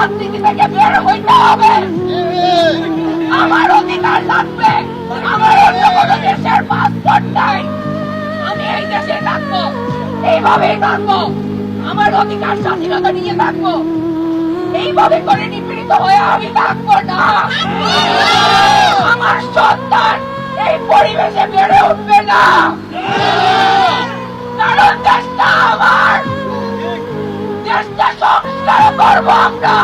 রাজনীতি থেকে বের হইতে হবে আমার অধিকার লাগবে আমার অন্য কোনো দেশের পাসপোর্ট নাই আমি এই দেশে থাকব। এইভাবেই থাকব আমার অধিকার স্বাধীনতা নিয়ে থাকব এইভাবে করে নিপীড়িত হয়ে আমি থাকব না আমার সন্তান এই পরিবেশে বেড়ে উঠবে না। কারণ দেশটা আমার। সংস্কার করব আমরা?